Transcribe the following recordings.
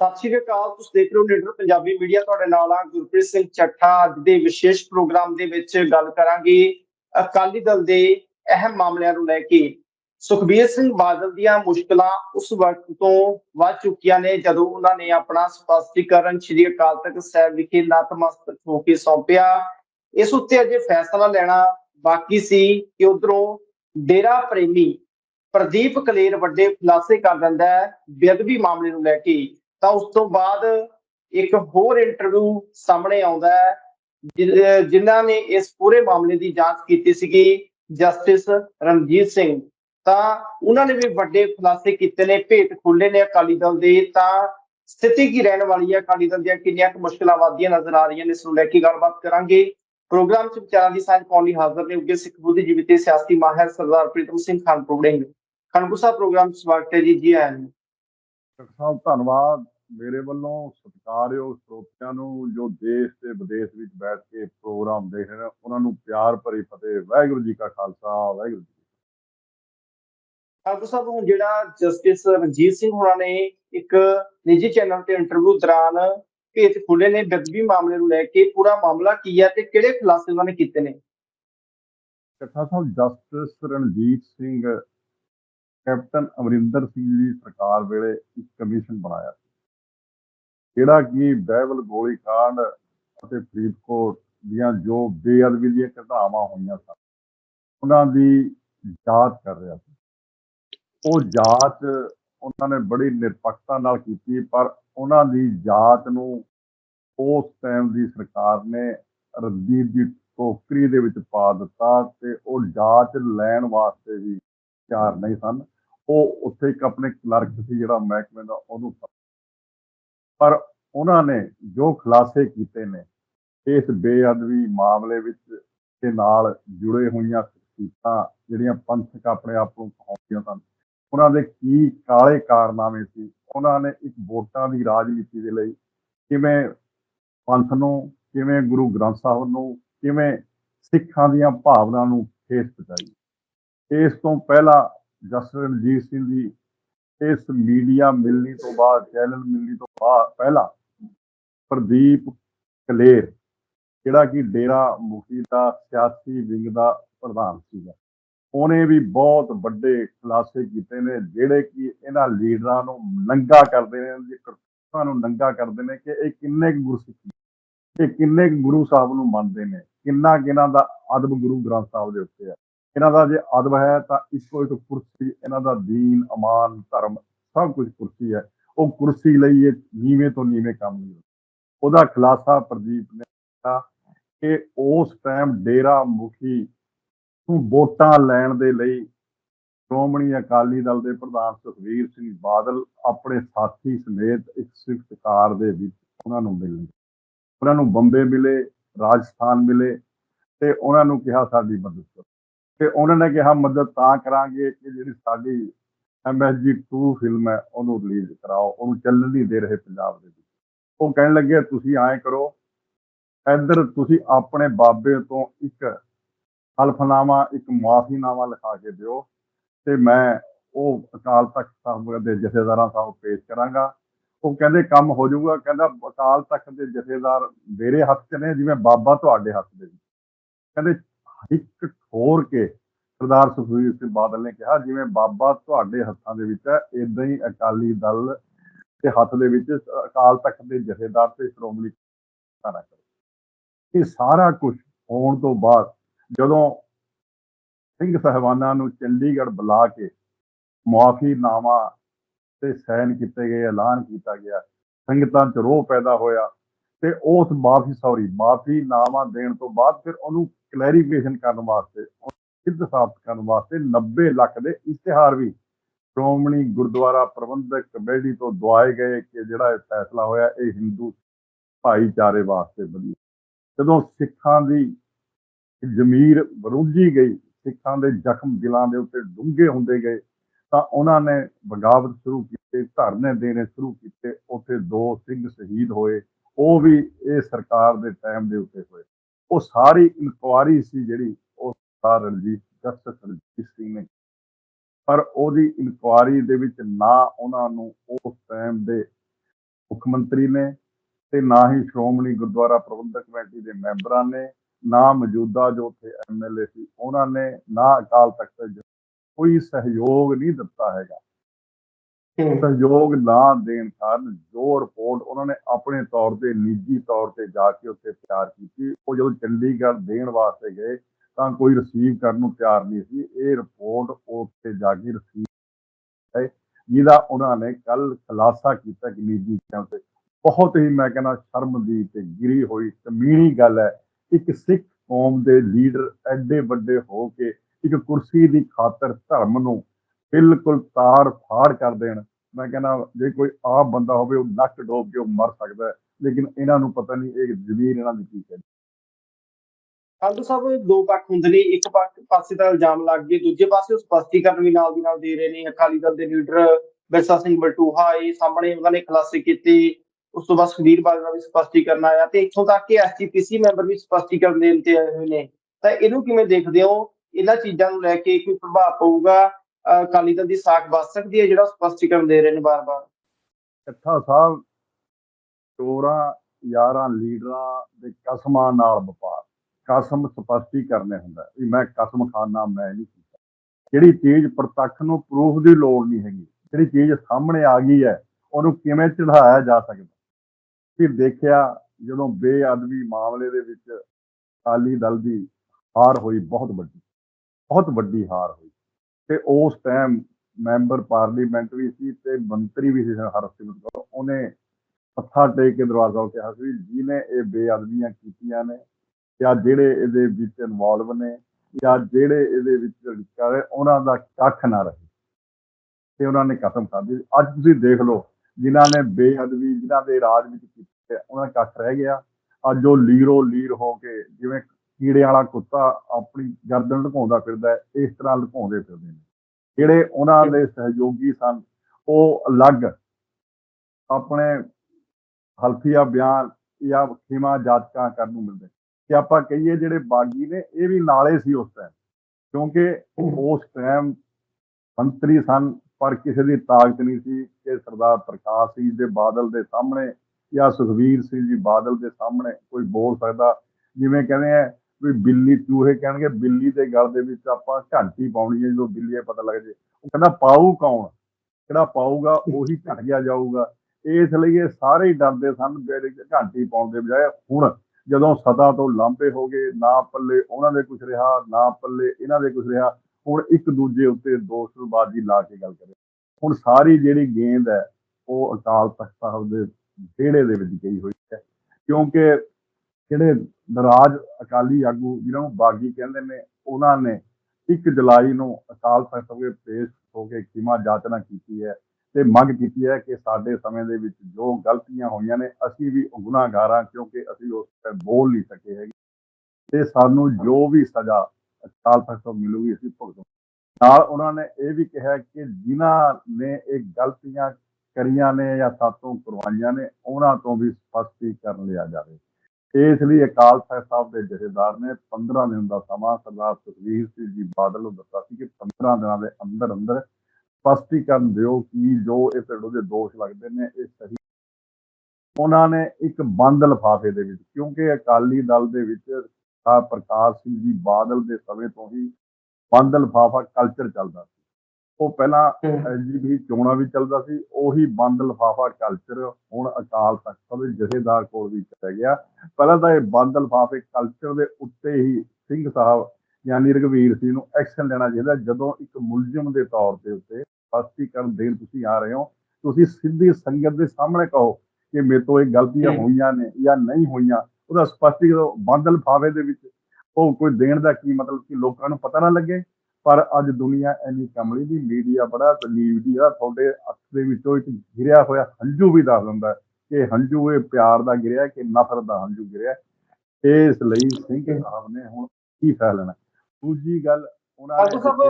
ਸਤਿ ਸ਼੍ਰੀ ਅਕਾਲ, ਤੁਸੀਂ ਦੇਖ ਰਹੇ ਹੋ ਲੀਡਰ ਪੰਜਾਬੀ ਮੀਡੀਆ, ਤੁਹਾਡੇ ਨਾਲ ਆ ਗੁਰਪ੍ਰੀਤ ਸਿੰਘ ਚੱਠਾ। ਅੱਜ ਦੇ ਵਿਸ਼ੇਸ਼ ਪ੍ਰੋਗਰਾਮ ਦੇ ਵਿੱਚ ਗੱਲ ਕਰਾਂਗੇ ਅਕਾਲੀ ਦਲ ਦੇ ਅਹਿਮ ਮਾਮਲਿਆਂ ਨੂੰ ਲੈ ਕੇ। ਸੁਖਬੀਰ ਸਿੰਘ ਬਾਦਲ ਦੀਆਂ ਮੁਸ਼ਕਲਾਂ ਉਸ ਵਕਤ ਤੋਂ ਵੱਧ ਚੁੱਕੀਆਂ ਨੇ, ਜਦੋਂ ਉਹਨਾਂ ਨੇ ਆਪਣਾ ਸਪਸ਼ਟੀਕਰਨ ਸ਼੍ਰੀ ਅਕਾਲ ਤਖਤ ਸਾਹਿਬ ਵਿਖੇ ਨਤਮਸਤਕ ਹੋ ਕੇ ਸੌਂਪਿਆ। ਇਸ ਉੱਤੇ ਅਜੇ ਫੈਸਲਾ ਲੈਣਾ ਬਾਕੀ ਸੀ ਕਿ ਉਧਰੋਂ ਡੇਰਾ ਪ੍ਰੇਮੀ ਪ੍ਰਦੀਪ ਕਲੇਰ ਵੱਡੇ ਖੁਲਾਸੇ ਕਰ ਦਿੰਦਾ ਹੈ ਬੇਅਦਬੀ ਮਾਮਲੇ ਨੂੰ ਲੈ ਕੇ। ਤਾਂ ਉਸ ਤੋਂ ਬਾਅਦ ਇੱਕ ਹੋਰ ਇੰਟਰਵਿਊ ਸਾਹਮਣੇ ਆਉਂਦਾ ਹੈ, ਜਿ- ਜਿਨ੍ਹਾਂ ਨੇ ਇਸ ਪੂਰੇ ਮਾਮਲੇ ਦੀ ਜਾਂਚ ਕੀਤੀ ਸੀਗੀ ਜਸਟਿਸ ਰਣਜੀਤ ਸਿੰਘ। ਤਾਂ ਉਹਨਾਂ ਨੇ ਵੀ ਵੱਡੇ ਖੁਲਾਸੇ ਕੀਤੇ ਨੇ, ਭੇਤ ਖੋਲੇ ਨੇ ਅਕਾਲੀ ਦਲ ਦੇ। ਤਾਂ ਸਥਿਤੀ ਕੀ ਰਹਿਣ ਵਾਲੀ ਹੈ? ਅਕਾਲੀ ਦਲ ਦੀਆਂ ਕਿੰਨੀਆਂ ਕੁ ਮੁਸ਼ਕਲਾਂ ਵਧਦੀਆਂ ਨਜ਼ਰ ਆ ਰਹੀਆਂ ਨੇ? ਇਸ ਨੂੰ ਲੈ ਕੇ ਗੱਲਬਾਤ ਕਰਾਂਗੇ। ਪ੍ਰੋਗਰਾਮ ਚ ਵਿਚਾਰਾਂ ਦੀ ਸਾਂਝ ਪਾਉਣ ਲਈ ਹਾਜ਼ਰ ਨੇ ਉੱਗੇ ਸਿੱਖ ਬੁੱਧੀਜੀਵੀ ਤੇ ਸਿਆਸੀ ਮਾਹਿਰ ਸਰਦਾਰ ਪ੍ਰੀਤਮ ਸਿੰਘ ਖਾਨਪੁਰ ਵੜਿੰਗ। ਖਾਨਪੁਰ ਸਾਹਿਬ ਪ੍ਰੋਗਰਾਮ ਸਵਾਗਤ ਹੈ ਜੀ ਜੀ ਆਇਆਂ ਨੂੰ। ਸਾਹਿਬ ਧੰਨਵਾਦ। ਮੇਰੇ ਵੱਲੋਂ ਸਤਿਕਾਰਯੋਗ ਸਰੋਤਿਆਂ ਨੂੰ ਜੋ ਦੇਸ਼ ਤੇ ਵਿਦੇਸ਼ ਵਿੱਚ ਬੈਠ ਕੇ ਪ੍ਰੋਗਰਾਮ ਦੇਖ ਰਹੇ ਨੇ ਉਹਨਾਂ ਨੂੰ ਪਿਆਰ ਭਰੀ ਫਤਿਹ। ਵਾਹਿਗੁਰੂ ਜੀ ਕਾ ਖਾਲਸਾ ਵਾਹਿਗੁਰੂ ਜੀ ਖਾਲਸਾ ਸਾਹਿਬ ਹੁਣ ਜਿਹੜਾ ਜਸਟਿਸ ਰਣਜੀਤ ਸਿੰਘ ਹੋਣਾ ਨੇ ਇੱਕ ਨਿੱਜੀ ਚੈਨਲ ਤੇ ਇੰਟਰਵਿਊ ਦੌਰਾਨ ਭੇਤ ਖੁੱਲੇ ਨੇ ਬੇਅਦਬੀ ਮਾਮਲੇ ਨੂੰ ਲੈ ਕੇ ਪੂਰਾ ਮਾਮਲਾ ਕੀ ਹੈ ਤੇ ਕਿਹੜੇ ਖੁਲਾਸੇ ਉਹਨਾਂ ਨੇ ਕੀਤੇ ਨੇ। Doctor Sahib justice Ranjit Singh captain Amarinder Singh ਦੀ ਸਰਕਾਰ ਵੇਲੇ ਇੱਕ ਕਮਿਸ਼ਨ ਬਣਾਇਆ। ਜਿਹੜਾ ਕਿ ਬਹਿਬਲ ਗੋਲੀ ਕਾਂਡ ਅਤੇ ਫਰੀਦਕੋਟ ਦੀਆਂ ਜੋ ਬੇਅਦਬੀ ਦੀਆਂ ਘਟਨਾਵਾਂ ਹੋਈਆਂ ਸਨ, ਉਹਨਾਂ ਦੀ ਜਾਂਚ ਕਰ ਰਿਹਾ ਸੀ। ਉਹ ਜਾਂਚ ਉਹਨਾਂ ਨੇ ਬੜੀ ਨਿਰਪੱਖਤਾ ਨਾਲ ਕੀਤੀ, ਪਰ ਉਹਨਾਂ ਦੀ ਜਾਂਚ ਨੂੰ ਉਸ ਟਾਈਮ ਦੀ ਸਰਕਾਰ ਨੇ ਰਣਜੀਤ ਦੀ ਟੋਕਰੀ ਦੇ ਵਿੱਚ ਪਾ ਦਿੱਤਾ ਤੇ ਉਹ ਜਾਂਚ ਲੈਣ ਵਾਸਤੇ ਵੀ ਤਿਆਰ ਨਹੀਂ ਸਨ। ਉਹ ਉੱਥੇ ਇੱਕ ਆਪਣੇ ਕਲਰਕ ਸੀ ਜਿਹੜਾ ਮਹਿਕਮੇ ਦਾ, ਉਹਨੂੰ ਪਰ ਉਹਨਾਂ ਨੇ ਜੋ ਖੁਲਾਸੇ ਕੀਤੇ ਨੇ, ਇਸ ਬੇਅਦਬੀ ਮਾਮਲੇ ਵਿੱਚ ਦੇ ਨਾਲ ਜੁੜੇ ਹੋਈਆਂ ਸ਼ਖਸੀਅਤਾਂ, ਜਿਹੜੀਆਂ ਪੰਥਕ ਆਪਣੇ ਆਪ ਨੂੰ ਕਹਾਉਂਦੀਆਂ ਸਨ, ਉਹਨਾਂ ਦੇ ਕੀ ਕਾਲੇ ਕਾਰਨਾਮੇ ਸੀ? ਉਹਨਾਂ ਨੇ ਇੱਕ ਵੋਟਾਂ ਦੀ ਰਾਜਨੀਤੀ ਦੇ ਲਈ ਕਿਵੇਂ ਪੰਥ ਨੂੰ, ਕਿਵੇਂ ਗੁਰੂ ਗ੍ਰੰਥ ਸਾਹਿਬ ਨੂੰ, ਕਿਵੇਂ ਸਿੱਖਾਂ ਦੀਆਂ ਭਾਵਨਾ ਨੂੰ ਠੇਸ ਪਹੁੰਚਾਈ? ਇਸ ਤੋਂ ਪਹਿਲਾਂ ਜਸਟਿਸ ਰਣਜੀਤ ਸਿੰਘ ਦੀ ਇਸ ਮੀਡੀਆ ਮਿਲਣੀ ਤੋਂ ਬਾਅਦ, ਚੈਨਲ ਮਿਲਣੀ ਤੋਂ ਬਾਅਦ, ਪਹਿਲਾਂ ਪ੍ਰਦੀਪ ਕਲੇਰ, ਜਿਹੜਾ ਕਿ ਡੇਰਾ ਮੁਖੀ ਦਾ ਸਿਆਸੀ ਵਿੰਗ ਦਾ ਪ੍ਰਧਾਨ ਸੀਗਾ। ਉਹਨੇ ਵੀ ਬਹੁਤ ਵੱਡੇ ਖੁਲਾਸੇ ਕੀਤੇ ਨੇ, ਜਿਹੜੇ ਕਿ ਇਹਨਾਂ ਲੀਡਰਾਂ ਨੂੰ ਨੰਗਾ ਕਰਦੇ ਨੇ ਇਹਨਾਂ ਦੀ ਨੂੰ ਨੰਗਾ ਕਰਦੇ ਨੇ ਕਿ ਇਹ ਕਿੰਨੇ ਕੁ ਗੁਰਸਿੱਖੀ ਇਹ ਕਿੰਨੇ ਕੁ ਗੁਰੂ ਸਾਹਿਬ ਨੂੰ ਮੰਨਦੇ ਨੇ, ਕਿੰਨਾ ਕੁ ਇਹਨਾਂ ਦਾ ਅਦਬ ਗੁਰੂ ਗ੍ਰੰਥ ਸਾਹਿਬ ਦੇ ਉੱਤੇ ਆ। ਇਹਨਾਂ ਦਾ ਜੇ ਅਦਬ ਹੈ ਤਾਂ ਇੱਕੋ ਇੱਕ ਕੁਰਸੀ, ਇਹਨਾਂ ਦਾ ਦੀਨ, ਅਮਾਨ, ਧਰਮ ਸਭ ਕੁਝ ਕੁਰਸੀ ਹੈ। ਉਹ ਕੁਰਸੀ ਲਈ ਇਹ ਨੀਵੇਂ ਤੋਂ ਨੀਵੇਂ ਕੰਮ ਨਹੀਂ ਉਹਦਾ ਖੁਲਾਸਾ ਪ੍ਰਦੀਪ ਨੇ ਕੀਤਾ ਕਿ ਉਸ ਟਾਈਮ ਡੇਰਾ ਮੁਖੀ ਨੂੰ ਵੋਟਾਂ ਲੈਣ ਦੇ ਲਈ ਸ਼੍ਰੋਮਣੀ ਅਕਾਲੀ ਦਲ ਦੇ ਪ੍ਰਧਾਨ ਸੁਖਵੀਰ ਸਿੰਘ ਬਾਦਲ ਆਪਣੇ ਸਾਥੀ ਸਮੇਤ ਇੱਕ ਸਵਿਫਟ ਕਾਰ ਦੇ ਵਿੱਚ ਉਹਨਾਂ ਨੂੰ ਮਿਲਣ ਉਹਨਾਂ ਨੂੰ ਬੰਬੇ ਮਿਲੇ, ਰਾਜਸਥਾਨ ਮਿਲੇ ਤੇ ਉਹਨਾਂ ਨੂੰ ਕਿਹਾ ਸਾਡੀ ਮਦਦ ਕਰੋ। ਤੇ ਉਹਨਾਂ ਨੇ ਕਿਹਾ, ਮਦਦ ਤਾਂ ਕਰਾਂਗੇ ਕਿ ਜਿਹੜੀ ਸਾਡੀ ਐਮਐਸਜੀ 2 ਫਿਲਮ ਹੈ, ਉਹਨੂੰ ਰਿਲੀਜ਼ ਕਰਾਓ, ਉਹਨੂੰ ਚੱਲਣ ਨਹੀਂ ਦੇ ਰਹੇ ਪੰਜਾਬ ਦੇ ਵਿੱਚ। ਉਹ ਕਹਿਣ ਲੱਗੇ, ਤੁਸੀਂ ਐਂ ਕਰੋ, ਇੱਧਰ ਤੁਸੀਂ ਆਪਣੇ ਬਾਬੇ ਤੋਂ ਇੱਕ ਹਲਫਨਾਮਾ, ਇੱਕ ਮੁਆਫੀਨਾਮਾ ਲਿਖਾ ਕੇ ਦਿਓ ਤੇ ਮੈਂ ਉਹ ਅਕਾਲ ਤਖਤ ਸਾਹਿਬ ਦੇ ਜਥੇਦਾਰਾਂ ਸਾਹਿਬ ਪੇਸ਼ ਕਰਾਂਗਾ। ਉਹ ਕਹਿੰਦੇ, ਕੰਮ ਹੋ ਜਾਊਗਾ। ਕਹਿੰਦਾ, ਅਕਾਲ ਤਖਤ ਦੇ ਜਥੇਦਾਰ ਮੇਰੇ ਹੱਥ 'ਚ ਨੇ, ਜਿਵੇਂ ਬਾਬਾ ਤੁਹਾਡੇ ਹੱਥ ਦੇ ਵਿੱਚ ਕਹਿੰਦੇ ਇੱਕ ਠੋਰ ਕੇ ਸਰਦਾਰ ਸੁਖਬੀਰ ਸਿੰਘ ਬਾਦਲ ਨੇ ਕਿਹਾ, ਜਿਵੇਂ ਬਾਬਾ ਤੁਹਾਡੇ ਹੱਥਾਂ ਦੇ ਵਿੱਚ ਹੈ ਇਦਾਂ ਹੀ ਅਕਾਲੀ ਦਲ ਦੇ ਹੱਥ ਦੇ ਵਿੱਚ ਅਕਾਲ ਤਖਤ ਦੇ ਜਥੇਦਾਰ ਤੇ ਸ਼੍ਰੋਮਣੀ ਸਾਰਾ ਕਰੋ ਇਹ ਸਾਰਾ ਕੁਝ ਹੋਣ ਤੋਂ ਬਾਅਦ ਜਦੋਂ ਸਿੰਘ ਸਹਿਬਾਨਾਂ ਨੂੰ ਚੰਡੀਗੜ੍ਹ ਬੁਲਾ ਕੇ ਮੁਆਫੀਨਾਮਾ ਤੇ ਸਾਈਨ ਕੀਤੇ ਗਏ, ਐਲਾਨ ਕੀਤਾ ਗਿਆ, ਸੰਗਤਾਂ 'ਚ ਰੋਹ ਪੈਦਾ ਹੋਇਆ ਤੇ ਉਸ ਮਾਫੀ ਸੌਰੀ ਮਾਫੀਨਾਮਾ ਦੇਣ ਤੋਂ ਬਾਅਦ ਫਿਰ ਉਹਨੂੰ ਕਲੈਰੀਫਿਕੇਸ਼ਨ ਕਰਨ ਵਾਸਤੇ, ਸਿੱਧ ਸਾਬਤ ਕਰਨ ਵਾਸਤੇ 90 ਲੱਖ ਦੇ ਇਸ਼ਤਿਹਾਰ ਵੀ ਸ਼੍ਰੋਮਣੀ ਗੁਰਦੁਆਰਾ ਪ੍ਰਬੰਧਕ ਕਮੇਟੀ ਤੋਂ ਦਵਾਏ ਗਏ ਕਿ ਜਿਹੜਾ ਇਹ ਫੈਸਲਾ ਹੋਇਆ, ਇਹ ਹਿੰਦੂ ਭਾਈਚਾਰੇ ਵਾਸਤੇ ਵਧੀਆ। ਜਦੋਂ ਸਿੱਖਾਂ ਦੀ ਜ਼ਮੀਰ ਵਿਰੁੱਝੀ ਗਈ, ਸਿੱਖਾਂ ਦੇ ਜ਼ਖਮ ਦਿਲਾਂ ਦੇ ਉੱਤੇ ਡੂੰਘੇ ਹੁੰਦੇ ਗਏ, ਤਾਂ ਉਹਨਾਂ ਨੇ ਬਗਾਵਤ ਸ਼ੁਰੂ ਕੀਤੀ, ਧਰਨੇ ਦੇਣੇ ਸ਼ੁਰੂ ਕੀਤੇ, ਉੱਥੇ ਦੋ ਸਿੰਘ ਸ਼ਹੀਦ ਹੋਏ, ਉਹ ਵੀ ਇਹ ਸਰਕਾਰ ਦੇ ਟਾਈਮ ਦੇ ਉੱਤੇ ਹੋਏ। ਉਹ ਸਾਰੀ ਇਨਕੁਆਰੀ ਸੀ ਜਿਹੜੀ ਉਹ ਸਰਦਾਰ ਰਣਜੀਤ, ਜਸਟਿਸ ਰਣਜੀਤ ਸਿੰਘ ਨੇ ਪਰ ਉਹਦੀ ਇਨਕੁਆਰੀ ਦੇ ਵਿੱਚ ਨਾ ਉਹਨਾਂ ਨੂੰ ਉਸ ਟਾਈਮ ਦੇ ਮੁੱਖ ਮੰਤਰੀ ਨੇ ਤੇ ਨਾ ਹੀ ਸ਼੍ਰੋਮਣੀ ਗੁਰਦੁਆਰਾ ਪ੍ਰਬੰਧਕ ਕਮੇਟੀ ਦੇ ਮੈਂਬਰਾਂ ਨੇ, ਨਾ ਮੌਜੂਦਾ ਜੋ ਉੱਥੇ ਐਮਐਲਏ ਸੀ ਉਹਨਾਂ ਨੇ, ਨਾ ਅਕਾਲ ਤਖਤ ਕੋਈ ਸਹਿਯੋਗ ਨਹੀਂ ਦਿੱਤਾ ਹੈਗਾ। ਸਹਿਯੋਗ ਨਾ ਦੇਣ ਕਾਰਨ ਜੋ ਰਿਪੋਰਟ ਉਹਨਾਂ ਨੇ ਆਪਣੇ ਤੌਰ ਤੇ, ਨਿੱਜੀ ਤੌਰ ਤੇ ਜਾ ਕੇ ਉੱਥੇ ਤਿਆਰ ਕੀਤੀ, ਉਹ ਜਦੋਂ ਚੰਡੀਗੜ੍ਹ ਦੇਣ ਵਾਸਤੇ ਗਏ, ਤਾਂ ਕੋਈ ਰਿਸੀਵ ਕਰਨ ਨੂੰ ਤਿਆਰ ਨਹੀਂ ਸੀ। ਇਹ ਰਿਪੋਰਟ ਉੱਥੇ ਜਾ ਕੇ ਰਿਸੀਵ ਹੈ, ਜਿਹਦਾ ਉਹਨਾਂ ਨੇ ਕੱਲ ਖੁਲਾਸਾ ਕੀਤਾ ਕਿ ਨਿੱਜੀ ਤੌਰ ਤੇ। ਬਹੁਤ ਹੀ ਮੈਂ ਕਹਿੰਦਾ ਸ਼ਰਮ ਦੀ ਤੇ ਗਿਰੀ ਹੋਈ ਤਮੀਣੀ ਗੱਲ ਹੈ, ਇੱਕ ਸਿੱਖ ਕੌਮ ਦੇ ਲੀਡਰ ਐਡੇ ਵੱਡੇ ਹੋ ਕੇ ਇੱਕ ਕੁਰਸੀ ਦੀ ਖਾਤਰ ਧਰਮ ਨੂੰ ਬਿਲਕੁਲ ਤਾਰ ਫਾੜ ਕਰ ਦੇਣ। ਮੈਂ ਕਹਿੰਦਾ, ਜੇ ਕੋਈ ਆਪ ਬੰਦਾ ਹੋਵੇ, ਉਹ ਨੱਕ ਡੋਬ ਕੇ ਉਹ ਮਰ ਸਕਦਾ ਲੇਕਿਨ ਇਹਨਾਂ ਨੂੰ ਪਤਾ ਨਹੀਂ, ਇਹ ਜ਼ਮੀਰ ਇਹਨਾਂ ਦੀ ਕੀ ਹੈ। ਖਾਲਸਾ ਸਾਹਿਬ ਦੋ ਪੱਖ ਹੁੰਦੇ ਨੇ। ਇੱਕ ਪਾਸੇ ਤਾਂ ਇਲਜ਼ਾਮ ਲੱਗ ਗਏ, ਦੂਜੇ ਪਾਸੇ ਉਹ ਸਪਸ਼ਟੀਕਰਨ ਵੀ ਨਾਲ ਦੀ ਨਾਲ ਦੇ ਰਹੇ ਨੇ। ਅਕਾਲੀ ਦਲ ਦੇ ਲੀਡਰ ਬਿਰਸਾ ਸਿੰਘ ਬਲਟੂਹਾ, ਇਹ ਸਾਹਮਣੇ ਉਹਨਾਂ ਨੇ ਖੁਲਾਸੇ ਕੀਤੇ। ਉਸ ਤੋਂ ਬਾਅਦ ਸੁਖਬੀਰ ਬਾਦਲ ਦਾ ਵੀ ਸਪਸ਼ਟੀਕਰਨ ਆਇਆ ਤੇ ਇੱਥੋਂ ਤੱਕ ਕਿ ਐਸਜੀਪੀਸੀ ਮੈਂਬਰ ਵੀ ਸਪਸ਼ਟੀਕਰਨ ਦੇਣ ਤੇ ਆਏ ਹੋਏ ਨੇ। ਤਾਂ ਇਹਨੂੰ ਕਿਵੇਂ ਦੇਖਦੇ ਹੋ? ਇਹਨਾਂ ਚੀਜ਼ਾਂ ਨੂੰ ਲੈ ਕੇ ਕੋਈ ਪ੍ਰਭਾਵ ਪਊਗਾ? ਅਕਾਲੀ ਦਲ ਦੀ ਸਾਖ ਵੱਧ ਸਕਦੀ ਹੈ ਜਿਹੜਾ ਸਪਸ਼ਟੀਕਰਨ ਦੇ ਰਹੇ ਨੇ ਬਾਰ-ਬਾਰ ਇਕੱਠਾ ਸਾਹਿਬ, ਚੋਰਾਂ, ਯਾਰਾਂ, ਲੀਡਰਾਂ ਦੇ ਕਸਮਾਂ ਨਾਲ ਵਪਾਰ। ਕਸਮ ਸਪਸ਼ਟੀ ਕਰਨੇ ਹੁੰਦਾ ਵੀ ਮੈਂ ਕਸਮ ਖਾਨਾ ਮੈਂ ਨਹੀਂ ਕੀਤਾ। ਜਿਹੜੀ ਚੀਜ਼ ਪ੍ਰਤੱਖ ਨੂੰ ਪ੍ਰੂਫ ਦੀ ਲੋੜ ਨਹੀਂ ਹੈਗੀ, ਜਿਹੜੀ ਚੀਜ਼ ਸਾਹਮਣੇ ਆ ਗਈ ਹੈ, ਉਹਨੂੰ ਕਿਵੇਂ ਚੜਾਇਆ ਜਾ ਸਕਦਾ? ਫਿਰ ਦੇਖਿਆ, ਜਦੋਂ ਬੇਅਦਬੀ ਮਾਮਲੇ ਦੇ ਵਿੱਚ ਅਕਾਲੀ ਦਲ ਦੀ ਹਾਰ ਹੋਈ, ਬਹੁਤ ਵੱਡੀ ਬਹੁਤ ਵੱਡੀ ਹਾਰ ਹੋਈ। ਤੇ ਉਸ ਟਾਈਮ ਮੈਂਬਰ ਪਾਰਲੀਮੈਂਟ ਵੀ ਸੀ ਤੇ ਮੰਤਰੀ ਵੀ ਸੀ ਹਰਸਿਮਰਤ ਕੌਰ। ਉਹਨੇ ਮੱਥਾ ਟੇਕ ਕੇ ਦਰਬਾਰ ਸਾਹਿਬ ਕਿਹਾ ਸੀ ਜਿਹਨੇ ਇਹ ਬੇਅਦਬੀਆਂ ਕੀਤੀਆਂ ਨੇ ਜਾਂ ਜਿਹੜੇ ਇਹਦੇ ਵਿੱਚ ਇਨਵੋਲਵ ਨੇ ਜਾਂ ਜਿਹੜੇ ਇਹਦੇ ਵਿੱਚ ਕਰ ਉਹਨਾਂ ਦਾ ਕੱਖ ਨਾ ਰਹੇ। ਤੇ ਉਹਨਾਂ ਨੇ ਖਤਮ ਕਸਮ ਖਾਧੀ ਅੱਜ ਤੁਸੀਂ ਦੇਖ ਲਓ ਜਿਨ੍ਹਾਂ ਨੇ ਬੇਅਦਬੀ ਜਿਨ੍ਹਾਂ ਦੇ ਰਾਜ ਵਿੱਚ ਕੀਤੀ ਹੈ, ਉਹਨਾਂ ਦਾ ਕੱਖ ਰਹਿ ਗਿਆ। ਅੱਜ ਉਹ ਲੀਰੋ ਲੀਰ ਹੋ ਕੇ ਜਿਵੇਂ ਕੀੜੇ ਵਾਲਾ ਕੁੱਤਾ ਆਪਣੀ ਗਰਦਨ ਲੁਕਾਉਂਦਾ ਫਿਰਦਾ ਹੈ, ਇਸ ਤਰ੍ਹਾਂ ਲੁਕਾਉਂਦੇ ਫਿਰਦੇ ਨੇ। ਜਿਹੜੇ ਉਹਨਾਂ ਦੇ ਸਹਿਯੋਗੀ ਸਨ, ਉਹ ਅਲੱਗ ਆਪਣੇ ਹਲਫੀਆ ਬਿਆਨ ਜਾਂ ਖਿਮਾ ਜਾਚਕਾਂ ਕਰਨ ਨੂੰ ਮਿਲਦੇ। ਕਿ ਆਪਾਂ ਕਹੀਏ ਜਿਹੜੇ ਬਾਗੀ ਨੇ, ਇਹ ਵੀ ਨਾਲੇ ਸੀ ਉਸ ਟਾਈਮ ਕਿਉਂਕਿ ਉਸ ਟਾਈਮ ਮੰਤਰੀ ਸਨ, ਪਰ ਕਿਸੇ ਦੀ ਤਾਕਤ ਨਹੀਂ ਸੀ ਕਿ ਸਰਦਾਰ ਪ੍ਰਕਾਸ਼ ਸਿੰਘ ਦੇ ਬਾਦਲ ਦੇ ਸਾਹਮਣੇ ਜਾਂ ਸੁਖਵੀਰ ਸਿੰਘ ਜੀ ਬਾਦਲ ਦੇ ਸਾਹਮਣੇ ਕੋਈ ਬੋਲ ਸਕਦਾ। ਜਿਵੇਂ ਕਹਿੰਦੇ ਆ ਵੀ ਬਿੱਲੀ ਚੂਹੇ ਕਹਿਣਗੇ ਬਿੱਲੀ ਦੇ ਗਲ ਦੇ ਵਿੱਚ ਆਪਾਂ ਘੰਟੀ ਪਾਉਣੀ ਹੈ ਜਦੋਂ ਬਿੱਲੀ ਪਤਾ ਲੱਗ ਜੇ। ਉਹ ਕਹਿੰਦਾ ਪਾਊ ਕੌਣ? ਜਿਹੜਾ ਪਾਊਗਾ ਉਹੀ ਘਟ ਗਿਆ ਜਾਊਗਾ। ਇਸ ਲਈ ਇਹ ਸਾਰੇ ਡਰਦੇ ਸਨ ਵੀ ਘੰਟੀ ਪਾਉਣ ਦੇ ਬਜਾਏ ਹੁਣ ਜਦੋਂ ਸਦਾ ਤੋਂ ਲਾਂਭੇ ਹੋ ਗਏ, ਨਾ ਪੱਲੇ ਉਹਨਾਂ ਦੇ ਕੁਝ ਰਿਹਾ, ਨਾ ਪੱਲੇ ਇਹਨਾਂ ਦੇ ਕੁਝ ਰਿਹਾ, ਹੁਣ ਇੱਕ ਦੂਜੇ ਉੱਤੇ ਦੋਸਤਬਾਜ਼ੀ ਲਾ ਕੇ ਗੱਲ ਕਰੇ। ਹੁਣ ਸਾਰੀ ਜਿਹੜੀ ਗੇਂਦ ਹੈ, ਉਹ ਅਕਾਲ ਤਖਤ ਸਾਹਿਬ ਦੇ ਵਿਹੜੇ ਦੇ ਵਿੱਚ ਗਈ ਹੋਈ ਹੈ। ਕਿਉਂਕਿ ਜਿਹੜੇ ਨਰਾਜ ਅਕਾਲੀ ਆਗੂ ਜਿਹਨਾਂ ਨੂੰ ਬਾਗੀ ਕਹਿੰਦੇ ਨੇ, ਉਹਨਾਂ ਨੇ 1 ਜੁਲਾਈ ਨੂੰ ਅਕਾਲ ਤਖਤ ਦੇ ਪੇਸ਼ ਹੋ ਕੇ ਖਿਮਾ ਜਾਚਨਾ ਕੀਤੀ ਹੈ ਤੇ ਮੰਗ ਕੀਤੀ ਹੈ ਕਿ ਸਾਡੇ ਸਮੇਂ ਦੇ ਵਿੱਚ ਜੋ ਗਲਤੀਆਂ ਹੋਈਆਂ ਨੇ, ਅਸੀਂ ਵੀ ਗੁਨਾਹਗਾਰ ਕਿਉਂਕਿ ਅਸੀਂ ਉਸ ਤੇ ਬੋਲ ਨਹੀਂ ਸਕੇ ਹੈਗੇ। ਤੇ ਸਾਨੂੰ ਜੋ ਵੀ ਸਜ਼ਾ ਅਕਾਲ ਤਖਤ ਤੋਂ ਮਿਲੂਗੀ, ਅਸੀਂ ਭੁਗਤਾਂ ਨਾਲ ਉਹਨਾਂ ਨੇ ਇਹ ਵੀ ਕਿਹਾ ਕਿ ਜਿਨ੍ਹਾਂ ਨੇ ਇਹ ਗਲਤੀਆਂ ਕਰੀਆਂ ਨੇ ਜਾਂ ਸਾਤੋਂ ਕਰਵਾਈਆਂ ਨੇ, ਉਹਨਾਂ ਤੋਂ ਵੀ ਸਪਸ਼ਟੀਕਰਨ ਲਿਆ ਜਾਵੇ। ਇਸ ਲਈ ਅਕਾਲ ਤਖਤ ਸਾਹਿਬ ਦੇ ਜਥੇਦਾਰ ਨੇ 15 ਦਿਨ ਦਾ ਸਮਾਂ ਸਰਦਾਰ ਸੁਖਵੀਰ ਸਿੰਘ ਜੀ ਬਾਦਲ ਨੂੰ ਦਿੱਤਾ ਸੀ ਕਿ 15 ਦਿਨਾਂ ਦੇ ਅੰਦਰ ਅੰਦਰ ਸਪਸ਼ਟੀਕਰਨ ਦਿਓ ਕਿ ਜੋ ਇਸ ਤੁਹਾਡੇ ਦੇ ਦੋਸ਼ ਲੱਗਦੇ ਨੇ, ਇਹ ਸਹੀ ਉਹਨਾਂ ਨੇ ਇੱਕ ਬੰਦ ਲਿਫਾਫੇ ਦੇ ਵਿੱਚ, ਕਿਉਂਕਿ ਅਕਾਲੀ ਦਲ ਦੇ ਵਿੱਚ ਪ੍ਰਕਾਸ਼ ਸਿੰਘ ਜੀ ਬਾਦਲ ਦੇ ਸਮੇਂ ਤੋਂ ਹੀ ਬੰਦ ਲਿਫਾਫਾ ਕਲਚਰ ਚੱਲਦਾ ਉਹ ਪਹਿਲਾਂ ਐਸਜੀਪੀ ਚੋਣਾਂ ਵੀ ਚੱਲਦਾ ਸੀ ਉਹੀ ਬੰਦ ਲਿਫਾਫਾ ਕਲਚਰ ਹੁਣ ਅਕਾਲ ਤਖਤ ਦੇ ਜਥੇਦਾਰ ਕੋਲ ਵੀ ਚਲਾ ਗਿਆ। ਪਹਿਲਾਂ ਤਾਂ ਇਹ ਬੰਦ ਲਿਫਾਫੇ ਕਲਚਰ ਦੇ ਉੱਤੇ ਹੀ ਸਿੰਘ ਸਾਹਿਬ ਯਾਨੀ ਰਘਵੀਰ ਸਿੰਘ ਨੂੰ ਐਕਸ਼ਨ ਲੈਣਾ ਚਾਹੀਦਾ ਜਦੋਂ ਇੱਕ ਮੁਲਜ਼ਮ ਦੇ ਤੌਰ ਦੇ ਉੱਤੇ ਸਪਸ਼ਟੀਕਰਨ ਦੇਣ ਤੁਸੀਂ ਆ ਰਹੇ ਹੋ ਤੁਸੀਂ ਸਿੱਧੀ ਸੰਗਤ ਦੇ ਸਾਹਮਣੇ ਕਹੋ ਕਿ ਮੇਰੇ ਤੋਂ ਇਹ ਗਲਤੀਆਂ। ਹੋਈਆਂ ਨੇ ਜਾਂ ਨਹੀਂ ਹੋਈਆਂ ਉਹਦਾ ਸਪਸ਼ਟੀਕਰਨ ਬੰਦ ਲਿਫਾਫੇ ਦੇ ਵਿੱਚ ਉਹ ਕੋਈ ਦੇਣ ਦਾ ਕੀ ਮਤਲਬ ਕਿ ਲੋਕਾਂ ਨੂੰ ਪਤਾ ਨਾ ਲੱਗੇ? ਪਰ ਅੱਜ ਦੁਨੀਆ ਇੰਨੀ ਕਮਲੀ ਦੀ ਮੀਡੀਆ ਬੜਾ ਮੀਡੀਆ ਤੁਹਾਡੇ ਅੱਖ ਦੇ ਵਿੱਚੋਂ ਇੱਕ ਗਿਰਿਆ ਹੋਇਆ ਹੰਝੂ ਵੀ ਦੱਸ ਦਿੰਦਾ ਕਿ ਹੰਝੂ ਇਹ ਪਿਆਰ ਦਾ ਗਿਰਿਆ ਕਿ ਨਫ਼ਰਤ ਦਾ ਹੰਝੂ ਗਿਰਿਆ ਇਸ ਲਈ ਸਿੰਘ ਸਾਹਿਬ ਨੇ ਹੁਣ ਕੀ ਫੈਲਣਾ ਦੂਜੀ ਗੱਲ ਉਹਨਾਂ ਸਾਹਿਬ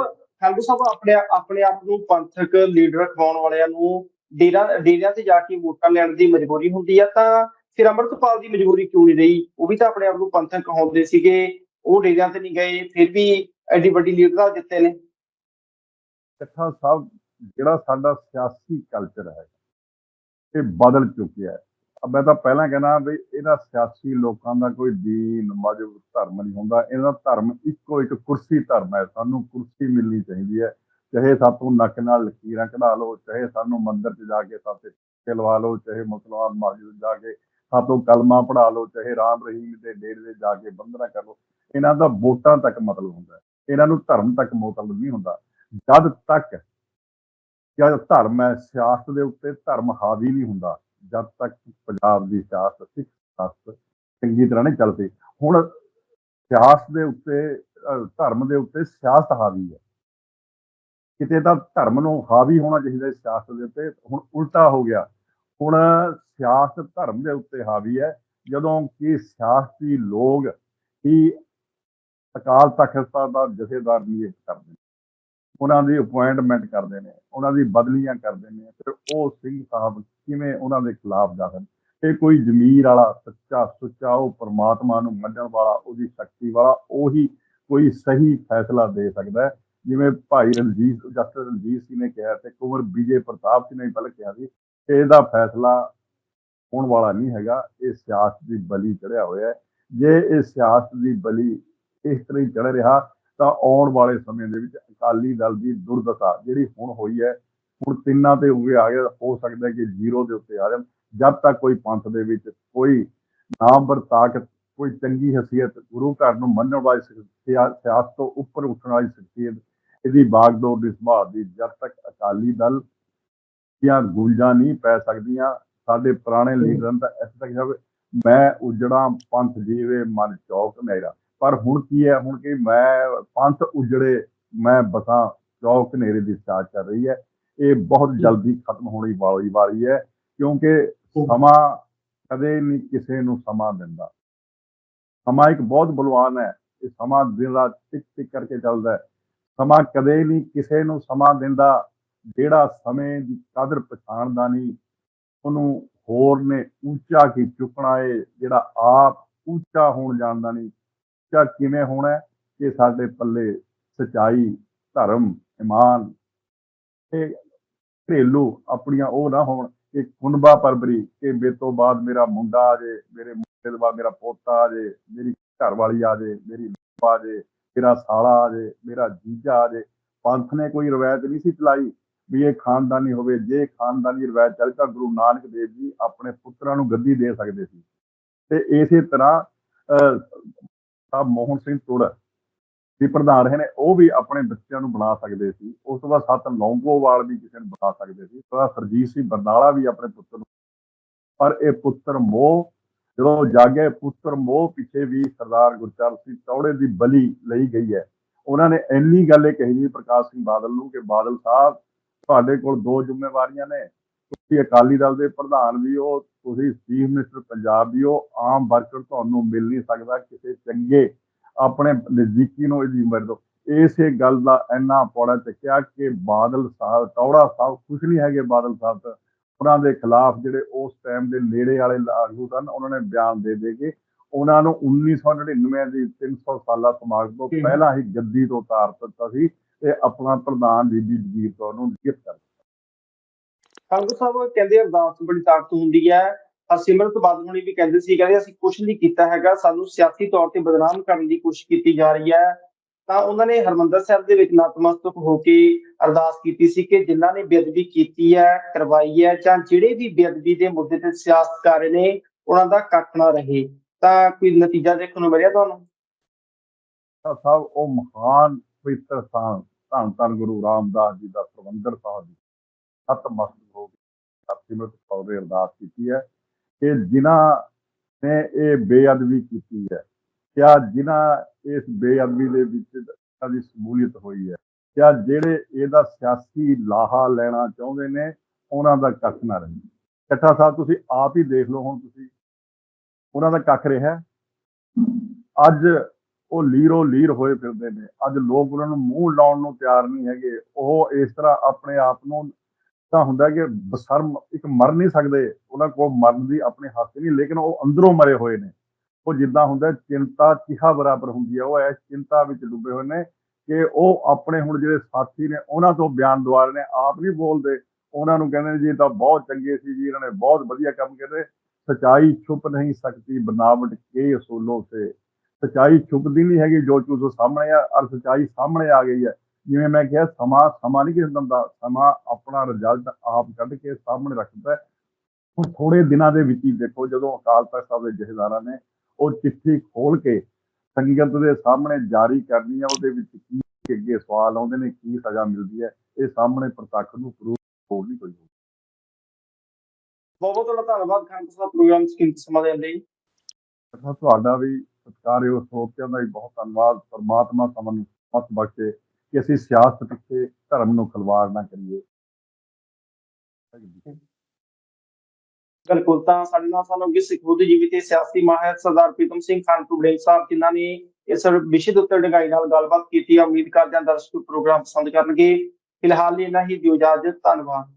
ਖਾਲਸਾ ਸਾਹਿਬ ਆਪਣੇ ਆਪਣੇ ਆਪ ਨੂੰ ਪੰਥਕ ਲੀਡਰ ਖਵਾਉਣ ਵਾਲਿਆਂ ਨੂੰ ਡੇਰਾ ਡੇਰਿਆਂ ਤੇ ਜਾ ਕੇ ਵੋਟਾਂ ਲੈਣ ਦੀ ਮਜਬੂਰੀ ਹੁੰਦੀ ਆ ਤਾਂ ਫਿਰ ਅੰਮ੍ਰਿਤਪਾਲ ਦੀ ਮਜਬੂਰੀ ਕਿਉਂ ਨਹੀਂ ਰਹੀ? ਉਹ ਵੀ ਤਾਂ ਆਪਣੇ ਆਪ ਨੂੰ ਪੰਥਕ ਕਹਾਉਂਦੇ ਸੀਗੇ ਉਹ ਡੇਰਿਆਂ ਤੇ ਨਹੀਂ ਗਏ ਫਿਰ ਵੀ ਐਡੀ ਵੱਡੀ ਲੀਡਰਾਂ ਜਿੱਤੇ ਨੇ। ਇਕੱਠਾ ਸਾਹਿਬ, ਜਿਹੜਾ ਸਾਡਾ ਸਿਆਸੀ ਕਲਚਰ ਹੈ, ਇਹ ਬਦਲ ਚੁੱਕਿਆ ਹੈ। ਮੈਂ ਤਾਂ ਪਹਿਲਾਂ ਕਹਿਣਾ ਵੀ ਇਹਦਾ ਸਿਆਸੀ ਲੋਕਾਂ ਦਾ ਕੋਈ ਦੀਨ ਮਜਬ ਧਰਮ ਨਹੀਂ ਹੁੰਦਾ। ਇਹਦਾ ਧਰਮ ਇੱਕੋ ਇੱਕ ਕੁਰਸੀ ਧਰਮ ਹੈ। ਸਾਨੂੰ ਕੁਰਸੀ ਮਿਲਣੀ ਚਾਹੀਦੀ ਹੈ। ਚਾਹੇ ਸਾਤੋਂ ਨੱਕ ਨਾਲ ਲਕੀਰਾਂ ਕਢਾ ਲਓ, ਚਾਹੇ ਸਾਨੂੰ ਮੰਦਿਰ 'ਚ ਜਾ ਕੇ ਸਾਤੇ ਟਿੱਕੇ ਲਵਾ ਲਓ, ਚਾਹੇ ਮੁਸਲਮਾਨ ਮਸਜਿਦ ਜਾ ਕੇ ਸਾਤੋਂ ਕਲਮਾ ਪੜਾ ਲਓ, ਚਾਹੇ ਰਾਮ ਰਹੀਮ ਦੇ ਡੇਰੇ ਦੇ ਜਾ ਕੇ ਬੰਦਨਾ ਕਰ ਲਓ। ਇਹਨਾਂ ਦਾ ਵੋਟਾਂ ਤੱਕ ਮਤਲਬ ਹੁੰਦਾ ਇਹਨਾਂ ਨੂੰ ਧਰਮ ਤੱਕ ਮਤਲਬ ਨਹੀਂ ਹੁੰਦਾ। ਜਦ ਤੱਕ ਜਦ ਧਰਮ ਹੈ, ਸਿਆਸਤ ਦੇ ਉੱਤੇ ਧਰਮ ਹਾਵੀ ਨਹੀਂ ਹੁੰਦਾ। ਜਦ ਤੱਕ ਪੰਜਾਬ ਦੀ ਸਿਆਸਤ, ਸਿੱਖ ਸਿਆਸਤ ਚੰਗੀ ਤਰ੍ਹਾਂ ਨਹੀਂ ਚੱਲਦੀ। ਹੁਣ ਸਿਆਸਤ ਦੇ ਉੱਤੇ ਧਰਮ ਦੇ ਉੱਤੇ ਸਿਆਸਤ ਹਾਵੀ ਹੈ। ਕਿਤੇ ਤਾਂ ਧਰਮ ਨੂੰ ਹਾਵੀ ਹੋਣਾ ਚਾਹੀਦਾ ਸਿਆਸਤ ਦੇ ਉੱਤੇ। ਹੁਣ ਉਲਟਾ ਹੋ ਗਿਆ। ਹੁਣ ਸਿਆਸਤ ਧਰਮ ਦੇ ਉੱਤੇ ਹਾਵੀ ਹੈ। ਜਦੋਂ ਕਿ ਸਿਆਸਤੀ ਲੋਕ ਹੀ ਅਕਾਲ ਤਖਤ ਸਾਹਿਬ ਦਾ ਜਥੇਦਾਰ ਨਿਯੁਕਤ ਕਰਦੇ ਨੇ। ਉਹਨਾਂ ਦੀ ਅਪਾਇੰਟਮੈਂਟ ਕਰਦੇ ਨੇ, ਉਹਨਾਂ ਦੀ ਬਦਲੀਆਂ ਕਰਦੇ ਨੇ, ਫਿਰ ਉਹ ਸਿੰਘ ਸਾਹਿਬ ਕਿਵੇਂ ਉਹਨਾਂ ਦੇ ਖਿਲਾਫ ਜਾਣ ਇਹ ਕੋਈ ਜ਼ਮੀਰ ਵਾਲਾ, ਸੱਚਾ ਸੁੱਚਾ ਉਹ ਪਰਮਾਤਮਾ ਨੂੰ ਮੰਨਣ ਵਾਲਾ, ਉਹਦੀ ਸ਼ਕਤੀ ਵਾਲਾ, ਉਹੀ ਕੋਈ ਸਹੀ ਫੈਸਲਾ ਦੇ ਸਕਦਾ ਜਿਵੇਂ ਭਾਈ ਰਣਜੀਤ ਜਸਟਿਸ ਰਣਜੀਤ ਸਿੰਘ ਨੇ ਕਿਹਾ ਤੇ ਕੁੰਵਰ ਵਿਜੇ ਪ੍ਰਤਾਪ ਸਿੰਘ ਨੇ ਪਹਿਲਾਂ ਕਿਹਾ ਸੀ ਕਿ ਇਹਦਾ ਫੈਸਲਾ ਹੋਣ ਵਾਲਾ ਨਹੀਂ ਹੈਗਾ, ਇਹ ਸਿਆਸਤ ਦੀ ਬਲੀ ਚੜਿਆ ਹੋਇਆ ਹੈ। ਜੇ ਇਹ ਸਿਆਸਤ ਦੀ ਬਲੀ ਇਸ ਤਰ੍ਹਾਂ ਹੀ ਚੜ ਰਿਹਾ ਤਾਂ ਆਉਣ ਵਾਲੇ ਸਮੇਂ ਦੇ ਵਿੱਚ ਅਕਾਲੀ ਦਲ ਦੀ ਦੁਰਦਸ਼ਾ ਜਿਹੜੀ ਹੁਣ ਹੋਈ ਹੈ, ਹੁਣ ਤਿੰਨਾਂ ਤੇ ਉਗੇ ਆ ਗਿਆ, ਹੋ ਸਕਦਾ ਕਿ ਜ਼ੀਰੋ ਦੇ ਉੱਤੇ ਆ ਜਾਣ। ਜਦ ਤੱਕ ਕੋਈ ਪੰਥ ਦੇ ਵਿੱਚ ਕੋਈ ਨਾਮਵਰ ਤਾਕਤ, ਕੋਈ ਚੰਗੀ ਹਸੀਅਤ ਗੁਰੂ ਘਰ ਨੂੰ ਮੰਨਣ ਵਾਲੀ ਸਿਆਸਤ ਤੋਂ ਉੱਪਰ ਉੱਠਣ ਵਾਲੀ ਸ਼ਖਸੀਅਤ, ਇਹਦੀ ਬਾਗਡੋਰ ਦੀ ਸੰਭਾਲ ਦੀ ਜਦ ਤੱਕ ਅਕਾਲੀ ਦਲ ਦੀਆਂ ਗੂੰਜਾਂ ਨਹੀਂ ਪੈ ਸਕਦੀਆਂ, ਸਾਡੇ ਪੁਰਾਣੇ ਲੀਡਰਾਂ ਦਾ ਇੱਥੇ ਤੱਕ ਜਾਵੇ, ਮੈਂ ਉਜੜਾ ਪੰਥ ਜੀਵੇ ਮਨ ਚੌਕ ਮੇਰਾ। ਪਰ ਹੁਣ ਕੀ ਹੈ ਹੁਣ ਕਿ ਮੈਂ ਪੰਥ ਉਜੜੇ ਮੈਂ ਬਸਾਂ ਚੌਕ ਹਨੇਰੇ ਦੀ ਸਾਥ ਚੱਲ ਰਹੀ ਹੈ। ਇਹ ਬਹੁਤ ਜਲਦੀ ਖਤਮ ਹੋਣੀ ਵਾਲੀ ਵਾਰੀ ਹੈ ਕਿਉਂਕਿ ਸਮਾਂ ਕਦੇ ਨਹੀਂ ਕਿਸੇ ਨੂੰ ਸਮਾਂ ਦਿੰਦਾ। ਸਮਾਂ ਇੱਕ ਬਹੁਤ ਬਲਵਾਨ ਹੈ ਇਹ ਸਮਾਂ ਦਿਨ ਰਾਤ ਟਿਕ ਟਿਕ ਕਰਕੇ ਚੱਲਦਾ ਹੈ। ਸਮਾਂ ਕਦੇ ਨਹੀਂ ਕਿਸੇ ਨੂੰ ਸਮਾਂ ਦਿੰਦਾ ਜਿਹੜਾ ਸਮੇਂ ਦੀ ਕਦਰ ਪਛਾਣਦਾ ਨਹੀਂ ਉਹਨੂੰ ਹੋਰ ਨੇ ਉੱਚਾ ਕੀ ਚੁੱਕਣਾ ਏ ਜਿਹੜਾ ਆਪ ਉੱਚਾ ਹੋਣ ਜਾਣਦਾ ਨਹੀਂ। ਉੱਚਾ ਕਿਵੇਂ ਹੋਣਾ ਕਿ ਸਾਡੇ ਪੱਲੇ ਸਚਾਈ ਧਰਮ ਇਮਾਨ ਤੇ ਘਰੇਲੂ ਆਪਣੀਆਂ ਉਹ ਨਾ ਹੋਣ ਕਿ ਕੁਨਬਾ ਪਰਬਰੀ ਕਿ ਮੇਰੇ ਤੋਂ ਬਾਅਦ ਮੇਰਾ ਮੁੰਡਾ ਆ ਜੇ ਮੇਰੇ ਮੁੰਡੇ ਤੋਂ ਬਾਅਦ ਮੇਰਾ ਪੋਤਾ ਆ ਜੇ ਮੇਰੀ ਘਰ ਵਾਲੀ ਆ ਜੇ ਮੇਰੀ ਨੂੰਹ ਆ ਜੇ ਮੇਰਾ ਸਾਲਾ ਆ ਜੇ ਮੇਰਾ ਜੀਜਾ ਆ ਜੇ ਪੰਥ ਨੇ ਕੋਈ ਰਵਾਇਤ ਨਹੀਂ ਸੀ ਚਲਾਈ ਵੀ ਇਹ ਖਾਨਦਾਨੀ ਹੋਵੇ। ਜੇ ਖਾਨਦਾਨੀ ਰਵਾਇਤ ਚੱਲ ਤਾਂ ਗੁਰੂ ਨਾਨਕ ਦੇਵ ਜੀ ਆਪਣੇ ਪੁੱਤਰਾਂ ਨੂੰ ਗੱਦੀ ਦੇ ਸਕਦੇ ਸੀ। ਤੇ ਇਸੇ ਤਰ੍ਹਾਂ ਅਹ, ਸਾਹਿਬ ਮੋਹਨ ਸਿੰਘ ਤੁੜ ਵੀ ਪ੍ਰਧਾਨ ਰਹੇ ਨੇ, ਉਹ ਵੀ ਆਪਣੇ ਬੱਚਿਆਂ ਨੂੰ ਬਣਾ ਸਕਦੇ ਸੀ। ਉਸ ਤੋਂ ਬਾਅਦ ਸਤ ਲੌਂਗੋਵਾਲ ਵੀ ਕਿਸੇ ਨੂੰ ਬਣਾ ਸਕਦੇ ਸੀ। ਉਸ ਸਰਜੀਤ ਸਿੰਘ ਬਰਨਾਲਾ ਵੀ ਆਪਣੇ ਪੁੱਤਰ ਨੂੰ ਪਰ ਇਹ ਪੁੱਤਰ ਮੋਹ, ਜਦੋਂ ਜਾਗੇ ਪੁੱਤਰ ਮੋਹ ਪਿੱਛੇ ਵੀ ਸਰਦਾਰ ਗੁਰਚਰਨ ਸਿੰਘ ਚੌੜੇ ਦੀ ਬਲੀ ਲਈ ਗਈ ਹੈ। ਉਹਨਾਂ ਨੇ ਇੰਨੀ ਗੱਲ ਇਹ ਕਹੀ ਸੀ ਪ੍ਰਕਾਸ਼ ਸਿੰਘ ਬਾਦਲ ਨੂੰ ਕਿ ਬਾਦਲ ਸਾਹਿਬ ਤੁਹਾਡੇ ਕੋਲ ਦੋ ਜ਼ਿੰਮੇਵਾਰੀਆਂ ਨੇ। ਤੁਸੀਂ ਅਕਾਲੀ ਦਲ ਦੇ ਪ੍ਰਧਾਨ ਵੀ ਹੋ ਤੁਸੀਂ ਚੀਫ ਮਿਨਿਸਟਰ ਪੰਜਾਬ ਵੀ ਹੋ ਆਮ ਵਰਕਰ ਤੁਹਾਨੂੰ ਮਿਲ ਨਹੀਂ ਸਕਦਾ ਕਿਸੇ ਚੰਗੇ ਆਪਣੇ ਨਜ਼ਦੀਕੀ ਨੂੰ ਇਹਦੀ ਉਮਰ ਦੋ ਇਸੇ ਗੱਲ ਦਾ ਇੰਨਾ ਪੌੜਾ ਚੱਕਿਆ ਕਿ ਬਾਦਲ ਸਾਹਿਬ ਟੌੜਾ ਸਾਹਿਬ ਕੁਛ ਨਹੀਂ ਹੈਗੇ ਬਾਦਲ ਸਾਹਿਬ ਤਾਂ। ਉਹਨਾਂ ਦੇ ਖਿਲਾਫ ਜਿਹੜੇ ਉਸ ਟਾਈਮ ਦੇ ਨੇੜੇ ਵਾਲੇ ਆਗੂ ਸਨ ਉਹਨਾਂ ਨੇ ਬਿਆਨ ਦੇ ਦੇ ਕੇ ਉਹਨਾਂ ਨੂੰ 1999 ਦੀ 300 ਸਾਲਾ ਸਮਾਗਮ ਤੋਂ ਪਹਿਲਾਂ ਹੀ ਗੱਦੀ ਤੋਂ ਉਤਾਰ ਦਿੱਤਾ ਸੀ ਤੇ ਆਪਣਾ ਪ੍ਰਧਾਨ ਬੀਬੀ ਜਗੀਰ ਕੌਰ ਨੂੰ ਕਰ ਸਾਹਿਬ ਕਹਿੰਦੇ ਅਰਦਾਸ ਬੜੀ ਤਾਕਤ ਹੁੰਦੀ ਹੈ। ਹਰਸਿਮਰਤ ਬਾਦਲ ਵੀ ਕਹਿੰਦੇ ਸੀ, ਕਹਿੰਦੇ ਅਸੀਂ ਕੁਝ ਨਹੀਂ ਕੀਤਾ ਹੈਗਾ, ਸਾਨੂੰ ਸਿਆਸੀ ਤੌਰ ਤੇ ਬਦਨਾਮ ਕਰਨ ਦੀ ਕੋਸ਼ਿਸ਼ ਕੀਤੀ ਜਾ ਰਹੀ ਹੈ। ਤਾਂ ਉਹਨਾਂ ਨੇ ਹਰਮੰਦਰ ਸਾਹਿਬ ਦੇ ਵਿੱਚ ਨਤਮਸਤਕ ਹੋ ਕੇ ਅਰਦਾਸ ਕੀਤੀ ਸੀ ਕਿ ਜਿਨ੍ਹਾਂ ਨੇ ਬੇਅਦਬੀ ਕੀਤੀ ਹੈ, ਕਰਵਾਈ ਹੈ, ਜਾਂ ਜਿਹੜੇ ਵੀ ਬੇਅਦਬੀ ਦੇ ਮੁੱਦੇ ਤੇ ਸਿਆਸਤ ਕਰ ਰਹੇ ਨੇ, ਉਹਨਾਂ ਦਾ ਕੱਖ ਨਾ ਰਹੇ। ਤਾਂ ਕੋਈ ਨਤੀਜਾ ਦੇਖਣ ਨੂੰ ਮਿਲਿਆ ਤੁਹਾਨੂੰ? ਸਾਹਿਬ ਉਹ ਮਹਾਨ ਪਵਿੱਤਰ ਸਥਾਨ, ਧੰਨ ਧੰਨ ਗੁਰੂ ਰਾਮਦਾਸ ਜੀ ਦਾ ਸਰਵੰਦਰ ਸਾਹਿਬ ਸਤ ਮਸਤ ਹੋ ਕੇ ਸਿਮਰਤ ਕੌਰ ਦੇ ਅਰਦਾਸ ਕੀਤੀ ਹੈ ਕਿ ਜਿਨ੍ਹਾਂ ਨੇ ਇਹ ਬੇਅਦਬੀ ਕੀਤੀ ਹੈ, ਕਿਆ ਜਿਨ੍ਹਾਂ ਇਸ ਬੇਅਦਬੀ ਦੇ ਵਿੱਚ ਦੀ ਸਮੂਲੀਅਤ ਹੋਈ ਹੈ, ਕਿਆ ਜਿਹੜੇ ਇਹਦਾ ਸਿਆਸੀ ਲਾਹਾ ਲੈਣਾ ਚਾਹੁੰਦੇ ਨੇ, ਉਹਨਾਂ ਦਾ ਕੱਖ ਨਾ ਰਹੇ। ਚੱਠਾ ਸਾਹਿਬ, ਤੁਸੀਂ ਆਪ ਹੀ ਦੇਖ ਲਓ ਹੁਣ ਤੁਸੀਂ। ਉਹਨਾਂ ਦਾ ਕੱਖ ਰਿਹਾ ਅੱਜ ਉਹ ਲੀਰੋ ਲੀਰ ਹੋਏ ਫਿਰਦੇ ਨੇ। ਅੱਜ ਲੋਕ ਉਹਨਾਂ ਨੂੰ ਮੂੰਹ ਲਾਉਣ ਨੂੰ ਤਿਆਰ ਨਹੀਂ ਹੈਗੇ। ਉਹ ਇਸ ਤਰ੍ਹਾਂ ਆਪਣੇ ਆਪ ਨੂੰ ਤਾਂ ਹੁੰਦਾ ਕਿ ਬਸਰਮ ਇੱਕ ਮਰ ਨਹੀਂ ਸਕਦੇ, ਉਹਨਾਂ ਕੋਲ ਮਰਨ ਦੀ ਆਪਣੇ ਹੱਥ ਨਹੀਂ, ਲੇਕਿਨ ਉਹ ਅੰਦਰੋਂ ਮਰੇ ਹੋਏ ਨੇ। ਉਹ ਜਿੱਦਾਂ ਹੁੰਦਾ ਚਿੰਤਾ ਚਿਹਾ ਬਰਾਬਰ ਹੁੰਦੀ ਹੈ। ਉਹ ਇਸ ਚਿੰਤਾ ਵਿੱਚ ਡੁੱਬੇ ਹੋਏ ਨੇ ਕਿ ਉਹ ਆਪਣੇ ਹੁਣ ਜਿਹੜੇ ਸਾਥੀ ਨੇ, ਉਹਨਾਂ ਤੋਂ ਬਿਆਨ ਦਵਾ ਰਹੇ ਨੇ, ਆਪ ਨਹੀਂ ਬੋਲਦੇ। ਉਹਨਾਂ ਨੂੰ ਕਹਿੰਦੇ ਜੀ, ਇਹ ਤਾਂ ਬਹੁਤ ਚੰਗੇ ਸੀ ਜੀ, ਇਹਨਾਂ ਨੇ ਬਹੁਤ ਵਧੀਆ ਕੰਮ ਕੀਤੇ ਸਚਾਈ ਛੁਪ ਨਹੀਂ ਸਕਦੀ, ਬਨਾਵਟ ਕੇ ਅਸੂਲੋਂ ਸੇ। ਸਚਾਈ ਛੁਪਦੀ ਨਹੀਂ ਹੈਗੀ, ਜੋ ਚੀਜ਼ ਸਾਹਮਣੇ ਆ ਔਰ ਸਚਾਈ ਸਾਹਮਣੇ ਆ ਗਈ ਹੈ। ਜਿਵੇਂ ਮੈਂ ਕਿਹਾ ਸਮਾਂ ਸਮਾਂ ਨਹੀਂ ਕਿਸੇ ਦਿੰਦਾ ਸਮਾਂ ਆਪਣਾ ਰਿਜ਼ਲਟ ਆਪ ਕੱਢ ਕੇ ਸਾਹਮਣੇ ਰੱਖਦਾ ਹੈ। ਹੁਣ ਥੋੜੇ ਦਿਨਾਂ ਦੇ ਵਿੱਚ ਹੀ ਦੇਖੋ ਜਦੋਂ ਅਕਾਲ ਤਖਤ ਸਾਹਿਬ ਦੇ ਜਥੇਦਾਰਾਂ ਨੇ ਉਹ ਚਿੱਠੀ ਖੋਲ ਕੇ ਸੰਗਤ ਦੇ ਸਾਹਮਣੇ ਜਾਰੀ ਕਰਨੀ ਹੈ ਉਹਦੇ ਵਿੱਚ ਕੀ ਅੱਗੇ ਸਵਾਲ ਆਉਂਦੇ ਨੇ ਕੀ ਸਜ਼ਾ ਮਿਲਦੀ ਹੈ ਇਹ ਸਾਹਮਣੇ ਪ੍ਰਤੱਖ ਨੂੰ ਪ੍ਰੂਫ ਹੋਰ ਨਹੀਂ ਕੋਈ। ਬਹੁਤ ਬਹੁਤ ਤੁਹਾਡਾ ਧੰਨਵਾਦ ਖਾਨ ਸਾਹਿਬ ਪ੍ਰੋਗਰਾਮ ਸਕੀਮ ਸਮਾਂ ਦੇਣ ਲਈ ਤੁਹਾਡਾ ਵੀ ਸਤਿਕਾਰਯੋਗ ਸਰੋਤਿਆਂ ਦਾ ਵੀ ਬਹੁਤ ਧੰਨਵਾਦ ਪਰਮਾਤਮਾ ਸਾਨੂੰ ਮਤ ਬਖਸ਼ੇ ਕਿ ਅਸੀਂ ਸਿਆਸਤ ਪਿੱਛੇ ਧਰਮ ਨੂੰ ਖਲਵਾੜ ਨਾ ਕਰੀਏ। ਬਿਲਕੁਲ, ਤਾਂ ਸਾਡੇ ਨਾਲ ਸਾਨੂੰ ਅੱਗੇ ਸਿੱਖ ਬੁੱਧੀਜੀਵੀ ਤੇ ਸਿਆਸੀ ਮਾਹਿਰ ਸਰਦਾਰ ਪ੍ਰੀਤਮ ਸਿੰਘ ਖਾਨ ਟੁਬੜੇ ਸਾਹਿਬ, ਜਿਨ੍ਹਾਂ ਨੇ ਇਸ ਵਿਸ਼ੇ ਦੇ ਉੱਤੇ ਡਗਾਈ ਨਾਲ ਗੱਲਬਾਤ ਕੀਤੀ, ਉਮੀਦ ਕਰਦੇ ਹਾਂ ਦਰਸ਼ਕ ਪ੍ਰੋਗਰਾਮ ਪਸੰਦ ਕਰਨਗੇ। ਫਿਲਹਾਲ ਲਈ ਇਹਨਾਂ ਹੀ, ਦਿਓ ਇਜਾਜ਼ਤ, ਧੰਨਵਾਦ।